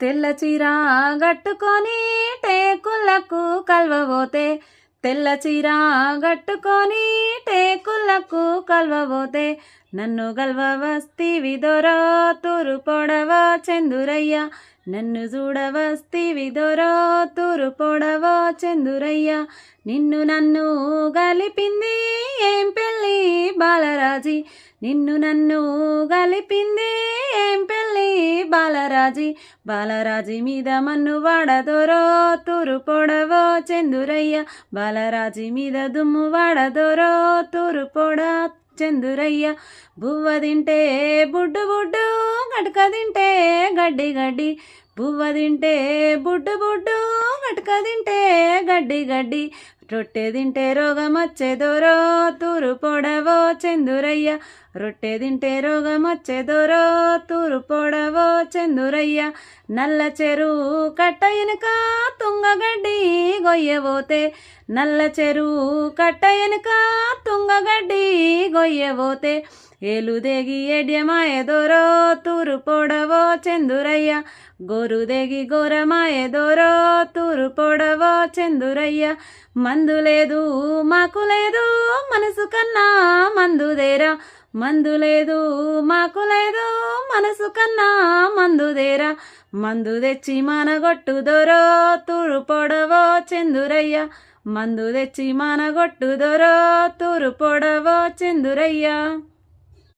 తెల్ల చీర గట్టుకొని టేకులకు కలవబోతే తెల్ల చీర గట్టుకొని టేకులకు కలవబోతే నన్ను గల్వ విదొరో దొరో తూరు పొడవ చందురయ్య నన్ను చూడవస్తి విదొరో తూరు పొడవ చందురయ్య నిన్ను నన్ను గలిపింది ఏం పెళ్ళి బాలరాజీ నిన్ను నన్ను గలిపింది ఏం పెళ్ళి బాలరాజీ. బాలరాజీ మీద మన్ను వాడదోరో తూరు పొడవో చందురయ్య. బాలరాజీ మీద దుమ్ము వాడదోరో తూరు పొడ చందురయ్య. బువ్వ తింటే బుడ్డు బుడ్డు గటక తింటే గడ్డి గడ్డి. బువ్వ తింటే బుడ్డు బుడ్డు గటక తింటే గడ్డి గడ్డి. రొట్టె తింటే రోగం వచ్చేదోరో తూరు పొడవో చందురయ్య. రొట్టె తింటే రోగం వచ్చేదోరో తూరు పొడవో చందురయ్య. నల్ల చెరువు కట్ట వెనుక తుంగగడ్డి గొయ్యబోతే నల్ల చెరువు కట్ట వెనుక తుంగగడ్డి గొయ్యబోతే ఏలుదేగి ఎడ్యమాయదోరో తూరు పొడవో చందురయ్య. గోరుదేగి గోరమాయదోరో తూరు పొడవో చందురయ్య. మందు లేదు మాకు లేదు మనసు కన్నా మందుదేరా మందు లేదు మాకు లేదు మనసు కన్నా మందుదేరా మందు తెచ్చి మనగొట్టుదోరో తూరు పొడవో చందురయ్య. మందు తెచ్చి మనగొట్టుదోరో తూరు పొడవో చందురయ్య.